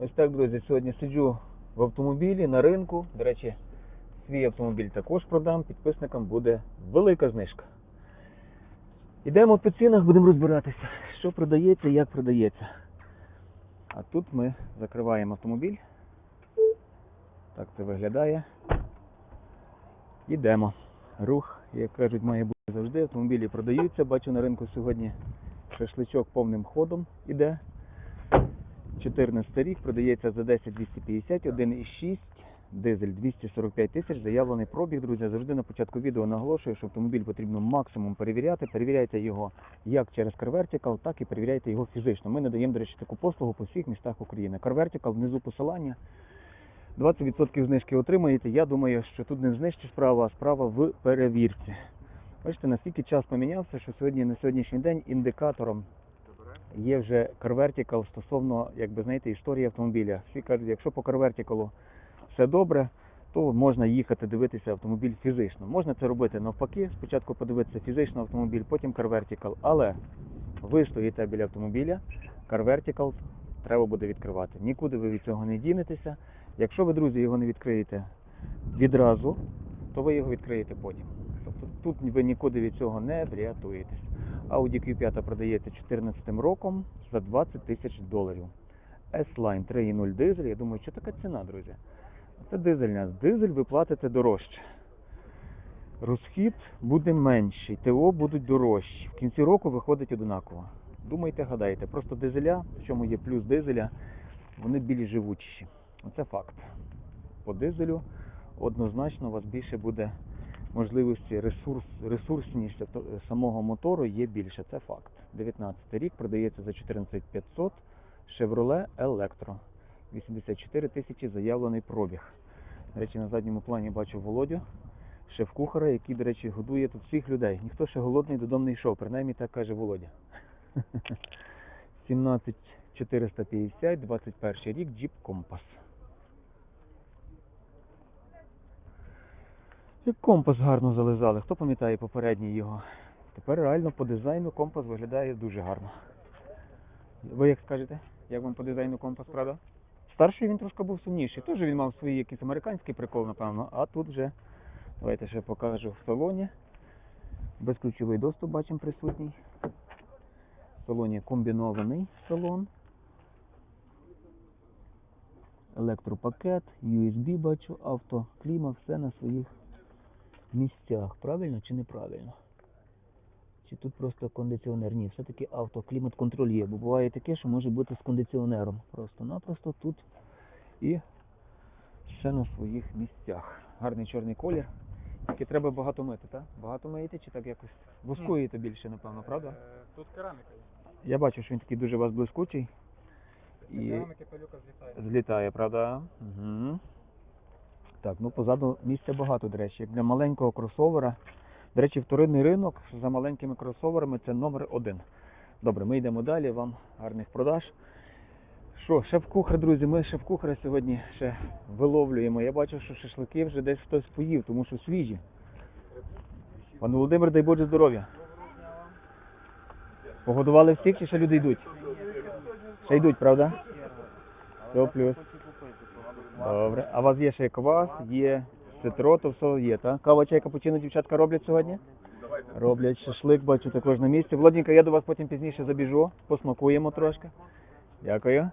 Ось так, друзі, сьогодні сиджу в автомобілі на ринку. До речі, свій автомобіль також продам. Підписникам буде велика знижка. Ідемо по цінах, будемо розбиратися, що продається як продається. А тут ми закриваємо автомобіль. Так це виглядає. Ідемо. Рух, як кажуть, має бути завжди. Автомобілі продаються. Бачу на ринку сьогодні шашличок повним ходом іде. 14 рік продається за 10 250, 1,6, дизель 245 тисяч, заявлений пробіг, друзі. Завжди на початку відео наголошую, що автомобіль потрібно максимум перевіряти. Перевіряйте його як через CarVertical, так і перевіряйте його фізично. Ми надаємо, до речі, таку послугу по всіх містах України. CarVertical, внизу посилання. 20% знижки отримаєте. Я думаю, що тут не в знижці справа, а справа в перевірці. Бачите, наскільки час помінявся, що сьогодні на сьогоднішній день індикатором є вже CarVertical стосовно, як би знаєте, історії автомобіля. Всі кажуть, якщо по CarVertical все добре, то можна їхати дивитися автомобіль фізично. Можна це робити навпаки, спочатку подивитися фізично автомобіль, потім CarVertical. Але ви стоїте біля автомобіля, CarVertical треба буде відкривати. Нікуди ви від цього не дінетеся. Якщо ви, друзі, його не відкриєте відразу, то ви його відкриєте потім. Тобто тут ви нікуди від цього не врятуєтесь. Audi Q5 продається 14 роком за 20 тисяч доларів. S-Line 3.0 дизель. Я думаю, що така ціна, друзі? Це дизельня. Дизель ви платите дорожче. Розхід буде менший, ТО будуть дорожчі. В кінці року виходить однаково. Думайте, гадайте. Просто дизеля, в чому є плюс дизеля, вони більш живучіші. Оце факт. По дизелю однозначно у вас більше буде можливості ресурс, ресурсність самого мотору є більше. Це факт. 19 рік продається за 14500 Chevrolet Electro. 84 тисячі заявлений пробіг. До речі, на задньому плані бачу Володю, шеф-кухара, який, до речі, годує тут всіх людей. Ніхто ще голодний додому не йшов, принаймні так каже Володя. 17450, 21 рік, Jeep Compass. Як компас гарно зализали. Хто пам'ятає попередній його? Тепер реально по дизайну компас виглядає дуже гарно. Ви як скажете? Як вам по дизайну компас, правда? Старший він трошки був сумніший. Теж він мав свій якийсь американський прикол, напевно. А тут вже, давайте ще покажу в салоні. Безключовий доступ бачимо присутній. В салоні комбінований салон. Електропакет, USB бачу, авто, кліма, все на своїх місцях. Правильно чи неправильно? Чи тут просто кондиціонер? Ні, все-таки авто, клімат-контроль є, бо буває таке, що може бути з кондиціонером. Просто-напросто тут і все на своїх місцях. Гарний чорний колір. Тільки треба багато мити, так? Багато миєте чи так якось воскуєте більше, напевно, правда? Е, Тут кераміка є. Я бачу, що він такий дуже у вас блискучий. І- кераміки пилюка злітає. Злітає, правда? Угу. Так, ну позаду місця багато, до речі. Для маленького кросовера. До речі, вторинний ринок за маленькими кросоверами це номер один. Добре, ми йдемо далі, вам гарних продаж. Що, шеф-кухар, друзі, ми шеф-кухаря сьогодні ще виловлюємо. Я бачу, що шашлики вже десь хтось поїв, тому що свіжі. Пане Володимир, дай Боже здоров'я. Погодували всіх чи ще люди йдуть? Ще йдуть, правда? Все плюс. Добре. А у вас є ще квас, є ситро, то все є, так? Кава, чай, капучино дівчатка роблять сьогодні? Роблять шашлик, бачу також на місці. Володінька, я до вас потім пізніше забіжу, посмакуємо трошки. Дякую.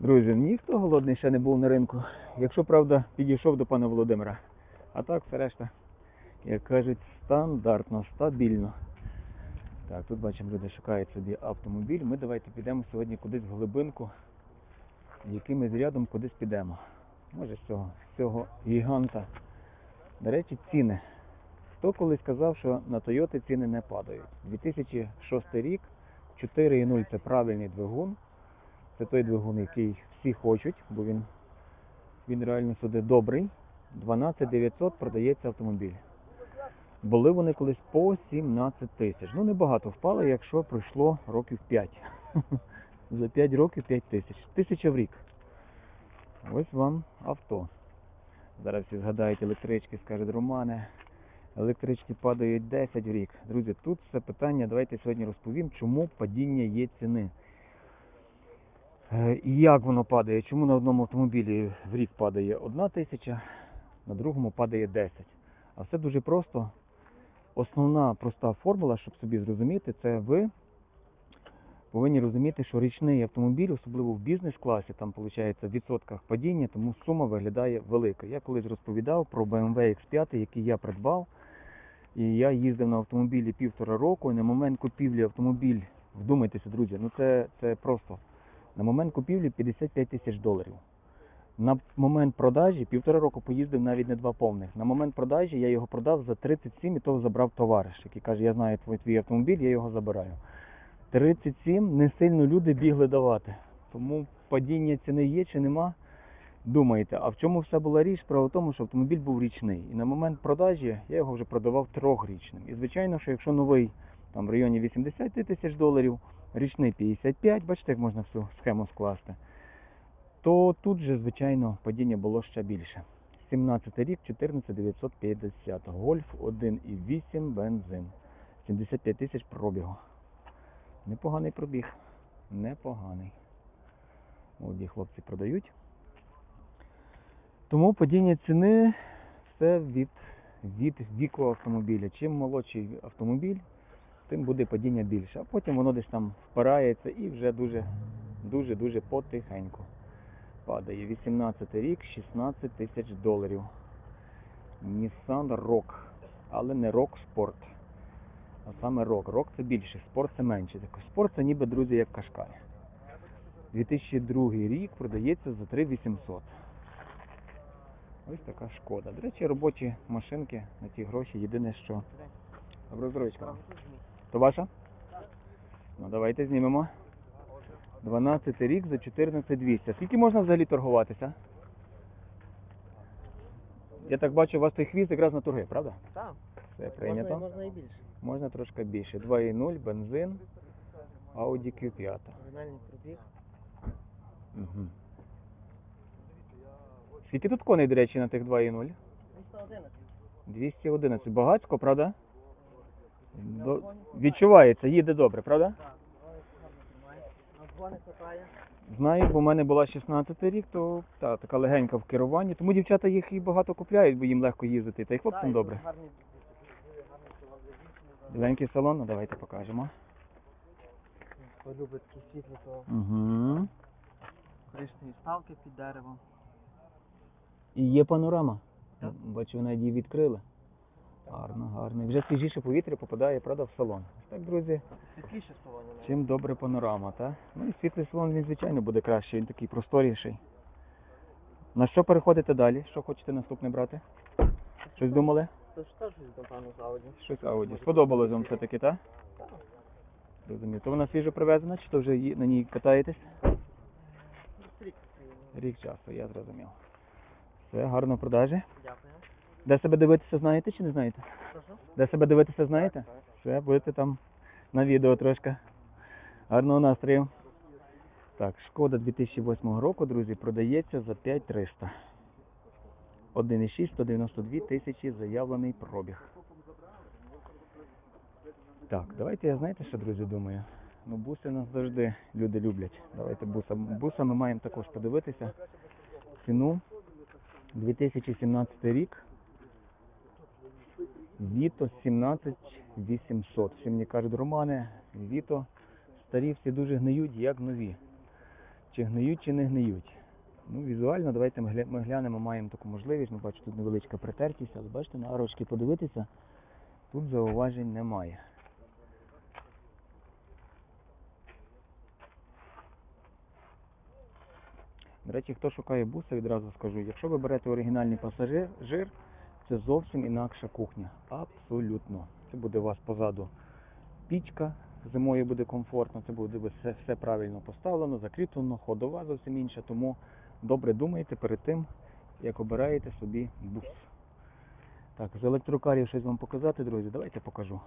Друзі, ніхто голодний ще не був на ринку. Якщо правда, підійшов до пана Володимира. А так, все решта, як кажуть, стандартно, стабільно. Так, тут бачимо, люди шукають собі автомобіль. Ми давайте підемо сьогодні кудись в глибинку якимось рядом кудись підемо. Може з цього, з цього гіганта. До речі, ціни. Хто колись казав, що на Toyota ціни не падають. 2006 рік, 4.0 це правильний двигун. Це той двигун, який всі хочуть, бо він, він реально сюди добрий. 12 900 продається автомобіль. Були вони колись по 17 тисяч. Ну небагато впали, якщо пройшло років 5. За 5 років 5 тисяч. Тисяча в рік. Ось вам авто. Зараз всі згадають електрички, скажуть Романе. Електрички падають 10 в рік. Друзі, тут все питання, давайте сьогодні розповім, чому падіння є ціни. Е, І як воно падає? Чому на одному автомобілі в рік падає одна тисяча, на другому падає 10? А все дуже просто. Основна проста формула, щоб собі зрозуміти, це ви повинні розуміти, що річний автомобіль, особливо в бізнес-класі, там виходить в відсотках падіння, тому сума виглядає велика. Я колись розповідав про BMW X5, який я придбав. І я їздив на автомобілі півтора року, і на момент купівлі автомобіль, вдумайтеся, друзі, ну це, це просто. На момент купівлі 55 тисяч доларів. На момент продажі півтора року поїздив навіть не два повних. На момент продажі я його продав за 37 і того забрав товариш, який каже, я знаю твій, автомобіль, я його забираю. 37 не сильно люди бігли давати. Тому падіння ціни є чи нема. Думаєте, а в чому все була річ? Справа в тому, що автомобіль був річний. І на момент продажі я його вже продавав трьохрічним. І звичайно, що якщо новий там в районі 80 тисяч доларів, річний 55, бачите, як можна всю схему скласти, то тут же, звичайно, падіння було ще більше. 17 рік, 14950. Гольф 1,8 бензин. 75 тисяч пробігу. Непоганий пробіг. Непоганий. Молоді хлопці продають. Тому падіння ціни все від, від віку автомобіля. Чим молодший автомобіль, тим буде падіння більше. А потім воно десь там впирається і вже дуже, дуже, дуже потихеньку падає. 18 рік, 16 тисяч доларів. Nissan Rock. Але не Rock Sport. А саме Rock. Rock це більше, спорт це менше. Так, Спорт це ніби, друзі, як кашкай. 2002 рік продається за 3800. Ось така шкода. До речі, робочі машинки на ті гроші. Єдине, що. Добра здоровечка. То ваша? Ну давайте знімемо. 12 рік за 14200. Скільки можна взагалі торгуватися? Я так бачу, у вас той хвіст якраз на торги, правда? Так, Все прийнято. можна, можна і більше. Можна трошки більше. 2.0, бензин, Audi Q5. Оригінальний пробіг. Угу. Скільки тут коней, до речі, на тих 2.0? 211. 211. Багацько, правда? До... Відчувається, їде добре, правда? Знаю, бо в мене була 16 рік, то та, така легенька в керуванні. Тому дівчата їх і багато купляють, бо їм легко їздити. Та й хлопцям добре. Гарний, дуже гарний салон для Біленький салон, ну давайте покажемо. Хто любить такі світлі, то Угу. коричневі ставки під деревом. І є панорама. Так. Бачу, навіть її відкрили. Гарно, гарно. І вже свіжіше повітря попадає, правда, в салон. Ось Так, друзі, Світліше салоні чим добре панорама, так? Ну і світлий салон він, звичайно, буде кращий, він такий просторіший. На що переходите далі? Що хочете наступне брати? Щось думали? То ж теж напевно з Ауді. Щось Ауді. Сподобалось вам все-таки, так? Так. Розумію. То вона свіжо привезена, чи то вже на ній катаєтесь? Рік. Рік часу, я зрозумів. Все, гарно продажі. Дякую. Де себе дивитися, знаєте чи не знаєте? Прошу. Де себе дивитися, знаєте? Все, будете там на відео трошки. Гарного настрою. Так, шкода 2008 року, друзі, продається за 5300. 1,6, 192 тисячі заявлений пробіг. Так, давайте я знаєте, що, друзі, думаю? Ну, буси нас завжди люди люблять. Давайте буса. Буса ми маємо також подивитися. Ціну 2017 рік. Віто 17800. Всі мені кажуть, Романе, Віто старі всі дуже гниють, як нові. Чи гниють, чи не гниють. Ну, візуально, давайте ми, глянемо, маємо таку можливість. Ну, бачу, тут невеличка притертість, але бачите, на арочки подивитися, тут зауважень немає. До речі, хто шукає буса, відразу скажу, якщо ви берете оригінальний пасажир, жир, це зовсім інакша кухня. Абсолютно. Це буде у вас позаду пічка, зимою буде комфортно, це буде все, все правильно поставлено, закріплено, ходова зовсім інша. Тому добре думайте перед тим, як обираєте собі бус. Так, з електрокарів щось вам показати, друзі, давайте покажу.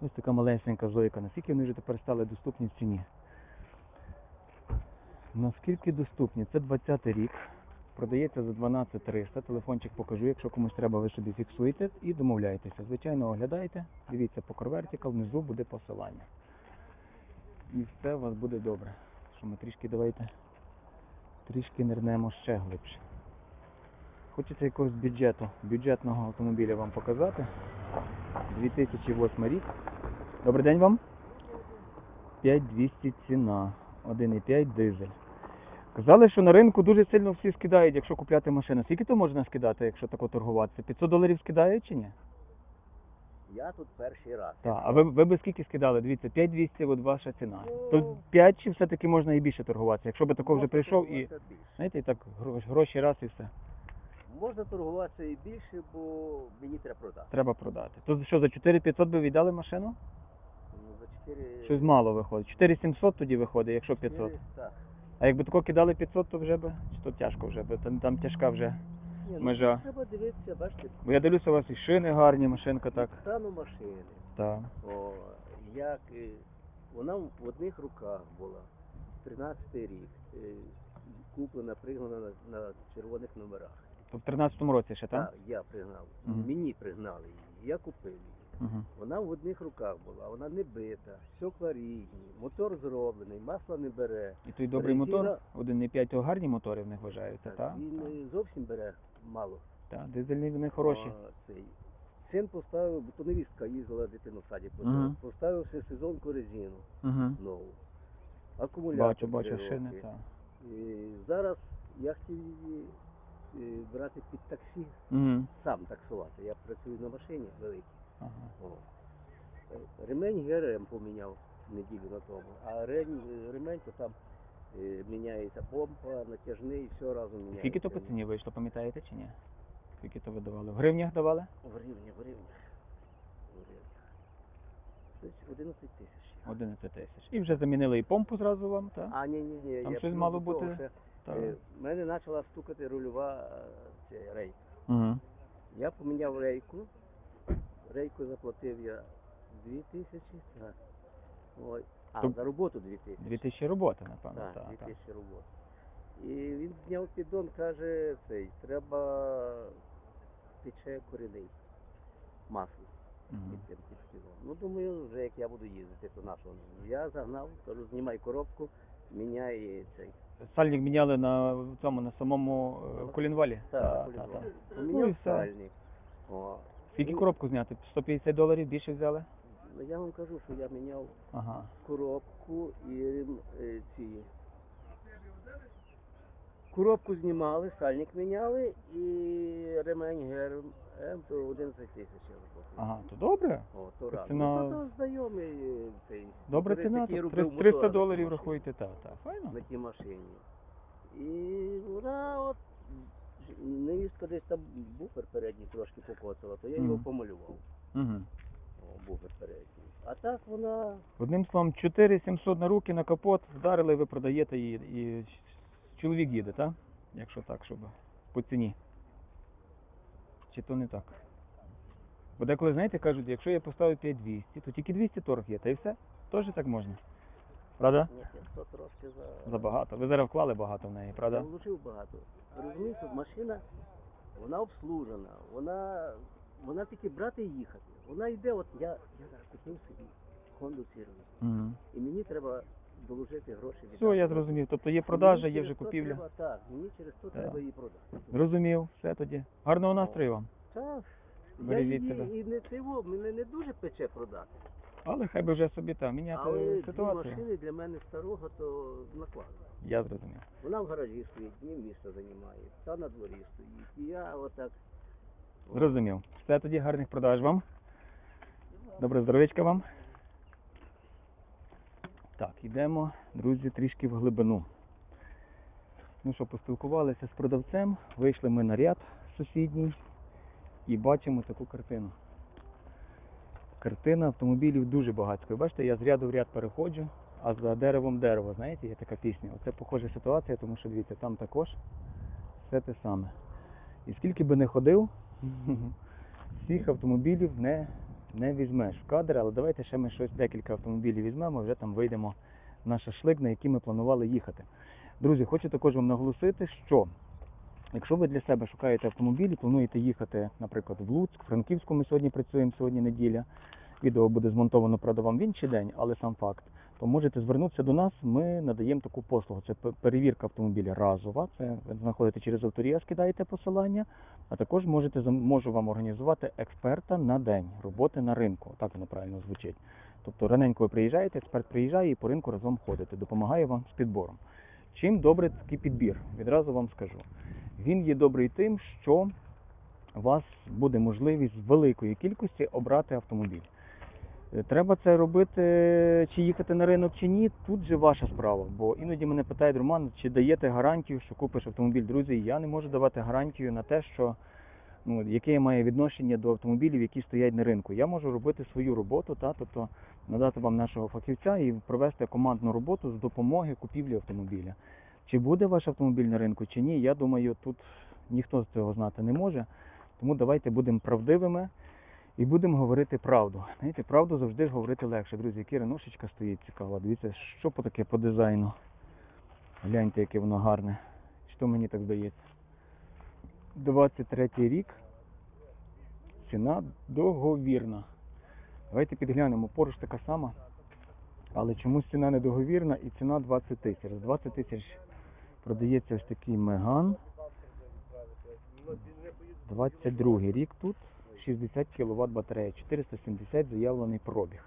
Ось така малесенька зойка. Наскільки вони вже тепер стали доступні в ціні? Наскільки доступні? Це 20 й рік. Продається за 12 300. Телефончик покажу. Якщо комусь треба, ви собі фіксуєте і домовляєтеся. Звичайно, оглядайте, дивіться по Vertical, внизу буде посилання. І все у вас буде добре. що ми трішки давайте трішки нирнемо ще глибше. Хочеться якогось бюджету, бюджетного автомобіля вам показати. 2008 рік. Добрий день вам. 5200 ціна. 1,5 дизель. Казали, що на ринку дуже сильно всі скидають, якщо купляти машину. Скільки то можна скидати, якщо тако торгуватися? 500 доларів скидають чи ні? Я тут перший раз. Так, а ви, ви би скільки скидали? Дивіться, 5200 от ваша ціна. То Ну. 5 чи все-таки можна і більше торгуватися? Якщо би тако вже прийшов і, торгуватися більше. знаєте, і так гро- гроші раз і все. Можна торгуватися і більше, бо мені треба продати. Треба продати. То що, за 4500 би віддали машину? Ну, за 4... Щось мало виходить. 4700 тоді виходить, якщо 500. Так. А якби тако кидали 500, то вже би, чи то тяжко вже би, там, там тяжка вже. Ні, ну, Межа. Треба дивитися, бачите, Бо я дивлюся, у вас і шини гарні, машинка так. стану машини. Так. О, як е, вона в одних руках була. 13-й рік. е, Куплена, пригнана на, на червоних номерах. То в 13-му році ще, так? Так, я пригнав. Мгм. Мені пригнали її. Я купив її. Угу. Вона в одних руках була, вона не бита, стекла рідні, мотор зроблений, масло не бере. І той добрий Резина- мотор, 1,5 то гарні мотори в них вважаються, так? Він не зовсім бере мало. Так, дизельні вони хороші. А, цей. Син поставив, бо то невістка їздила дитину в саді, Мгм. поставив сезонку резину Угу. нову. Акумулятор. Бачу, бачу, три шини, роки. так. І зараз я хотів її е, брати під таксі, Угу. сам таксувати. Я працюю на машині великій. Ага. О. Е, Ремень ГРМ поміняв неділю на тому, а ремень, ремень то там міняється помпа, натяжний, все разом міняється. Скільки то по ціні вийшло, пам'ятаєте чи ні? Скільки то ви давали? В гривнях давали? В гривні, в гривні. В гривні. Десь 11 тисяч. 11 тисяч. І вже замінили і помпу зразу вам, так? А, ні, ні, ні. Там я щось мало до того бути? ще, Так. е, В мене почала стукати рульова е, ця рейка. Угу. Я поміняв рейку. Рейку заплатив я 2 тисячі. Так. Ой. А, Тоб- за роботу 2 тисячі. 2000 роботи, напевно, Так, так. дві так. тисячі роботи. І він зняв піддон, каже, цей, треба тече корінний масло Мгм. під під. Ну, думаю, вже як я буду їздити, то нашого. Я загнав, кажу, знімай коробку, міняй цей. Сальник міняли на цьому, на самому е, колінвалі? Полював. так, так. Ну, Поміняв все. сальник. О. Скільки Ну, коробку зняти? 150 доларів більше взяли? Я вам кажу, що я міняв Ага. коробку і е, ці. Коробку знімали, сальник міняли і ремень ГРМ то 11 тисяч я заплатив. Ага, то добре. О, то раз. ціна- Ну, то, то знайомий е, цей. Добра моторист, ціна, який то робив 300 мотора доларів тій рахуєте, так, так. Файно. На тій машині. І вона от невістка десь там буфер передній трошки покоцала, то я його Мгм. помалював. Угу. О, буфер передній. А так вона Одним словом, 4700 на руки, на капот, вдарили, ви продаєте її, і чоловік їде, так? Якщо так, щоб по ціні. Чи то не так? Бо деколи, знаєте, кажуть, якщо я поставив 5200, то тільки 200 торг є, та й все. Теж так можна. Правда? ні, 500 трошки за. Забагато. Ви зараз вклали багато в неї, правда? Я вложив багато. Розумієш, от машина, вона обслужена, вона, вона тільки брати і їхати. Вона йде, от я, я зараз купив собі Honda Civic, Угу. і мені треба доложити гроші від Все, я зрозумів. Тобто є продажа, є вже купівля. Треба, так, мені через то Так. треба її продати. Зрозумів, все тоді. Гарного настрою вам. Так, я Бережіть її і не цього, мене не дуже пече продати. Але хай би вже собі там міняти Але дві ситуацію. машини для мене старого, то накладно. Я зрозумів. Вона в гаражі стоїть, дні місто займає, та на дворі стоїть. І я отак. Зрозумів. Все тоді гарних продаж вам. Добре здоров'ячка вам. Так, йдемо, друзі, трішки в глибину. Ну що, поспілкувалися з продавцем, вийшли ми на ряд сусідній і бачимо таку картину. Картина автомобілів дуже багатько. Ви Бачите, я з ряду в ряд переходжу, а за деревом дерево, знаєте, є така пісня. Оце похожа ситуація, тому що дивіться, там також все те саме. І скільки би не ходив, всіх автомобілів не, не візьмеш в кадр, але давайте ще ми щось декілька автомобілів візьмемо, вже там вийдемо на шашлик, на який ми планували їхати. Друзі, хочу також вам наголосити, що якщо ви для себе шукаєте автомобіль і плануєте їхати, наприклад, в Луцьк, в Франківську ми сьогодні працюємо, сьогодні неділя. Відео буде змонтовано, правда, вам в інший день, але сам факт. То можете звернутися до нас. Ми надаємо таку послугу. Це перевірка автомобіля разова. Це ви знаходите через авторія, скидаєте посилання, а також можете можу вам організувати експерта на день роботи на ринку. Так воно правильно звучить. Тобто раненько ви приїжджаєте, експерт приїжджає і по ринку разом ходите, допомагає вам з підбором. Чим добрий такий підбір? Відразу вам скажу. Він є добрий тим, що у вас буде можливість з великої кількості обрати автомобіль. Треба це робити, чи їхати на ринок, чи ні, тут же ваша справа. Бо іноді мене питають, Роман, чи даєте гарантію, що купиш автомобіль. Друзі, я не можу давати гарантію на те, що ну, яке має відношення до автомобілів, які стоять на ринку. Я можу робити свою роботу, та, тобто надати вам нашого фахівця і провести командну роботу з допомоги купівлі автомобіля. Чи буде ваш автомобіль на ринку, чи ні, я думаю, тут ніхто з цього знати не може. Тому давайте будемо правдивими і будемо говорити правду. Знаєте, правду завжди ж говорити легше. Друзі, яка реношечка стоїть цікава. Дивіться, що по таке по дизайну. Гляньте, яке воно гарне. Що мені так здається? 23 рік. Ціна договірна. Давайте підглянемо. Поруч така сама. Але чомусь ціна не договірна і ціна 20 тисяч. За 20 тисяч продається ось такий меган. 22 рік тут. 60 кВт батарея, 470 заявлений пробіг.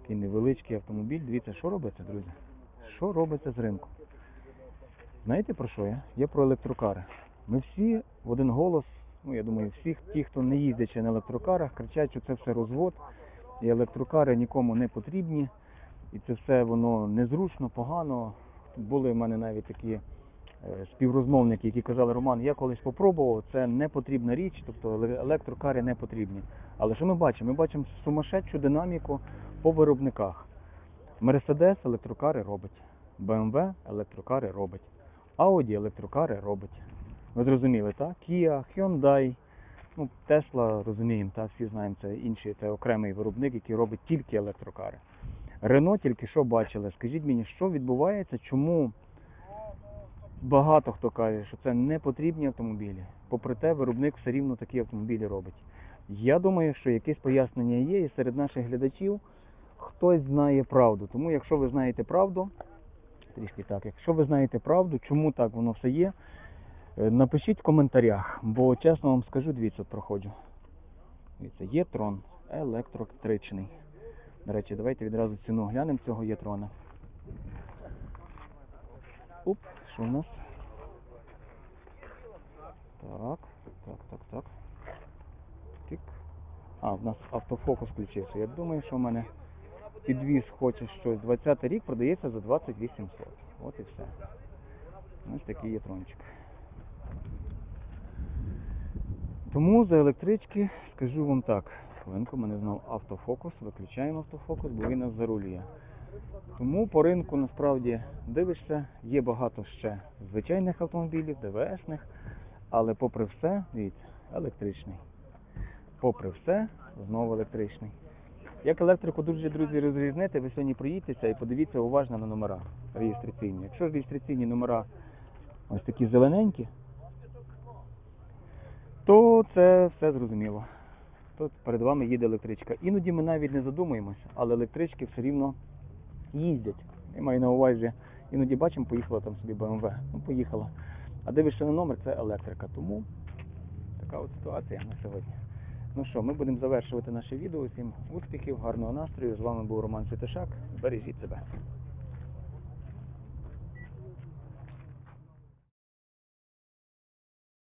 Такий невеличкий автомобіль. Дивіться, що робиться, друзі? Що робиться з ринку? Знаєте про що я? Я про електрокари. Ми всі в один голос, ну я думаю, всіх ті, хто не їздять ще на електрокарах, кричать, що це все розвод, і електрокари нікому не потрібні, і це все воно незручно, погано. Були в мене навіть такі співрозмовники, які казали, Роман, я колись попробував, це не потрібна річ, тобто еле- електрокари не потрібні. Але що ми бачимо? Ми бачимо сумасшедшу динаміку по виробниках. Мерседес електрокари робить, BMW електрокари робить, Audi електрокари робить. Ви зрозуміли, так? Kia, Hyundai, ну, Tesla, розуміємо, так, всі знаємо, це інший, це окремий виробник, який робить тільки електрокари. Рено тільки що бачили. Скажіть мені, що відбувається, чому багато хто каже, що це не потрібні автомобілі. Попри те, виробник все рівно такі автомобілі робить. Я думаю, що якесь пояснення є, і серед наших глядачів хтось знає правду. Тому, якщо ви знаєте правду, трішки так, якщо ви знаєте правду, чому так воно все є, е, напишіть в коментарях, бо чесно вам скажу, дивіться, проходжу. Дивіться, є трон електричний. До речі, давайте відразу ціну глянемо цього єтрона. Оп, що у нас? Так, так, так, так. Тик. А, в нас автофокус включився. Я думаю, що в мене підвіз хоче щось. 20 рік продається за 2800. От і все. Ось такий єтрончик. Тому за електрички скажу вам так. Хвилинку, мене знову автофокус. Виключаємо автофокус, бо він нас зарулює. Тому по ринку насправді дивишся, є багато ще звичайних автомобілів, ДВСних, але попри все, дивіться, електричний. Попри все, знову електричний. Як електрику дуже, друзі, розрізнити, ви сьогодні проїдьтеся і подивіться уважно на номера реєстраційні. Якщо реєстраційні номера ось такі зелененькі, то це все зрозуміло. Тут перед вами їде електричка. Іноді ми навіть не задумуємося, але електрички все рівно їздять. Я маю на увазі, іноді бачимо, поїхала там собі БМВ. Ну, поїхала. А дивишся на номер, це електрика. Тому така от ситуація на сьогодні. Ну що, ми будемо завершувати наше відео. Всім успіхів, гарного настрою. З вами був Роман Святошак. Бережіть себе.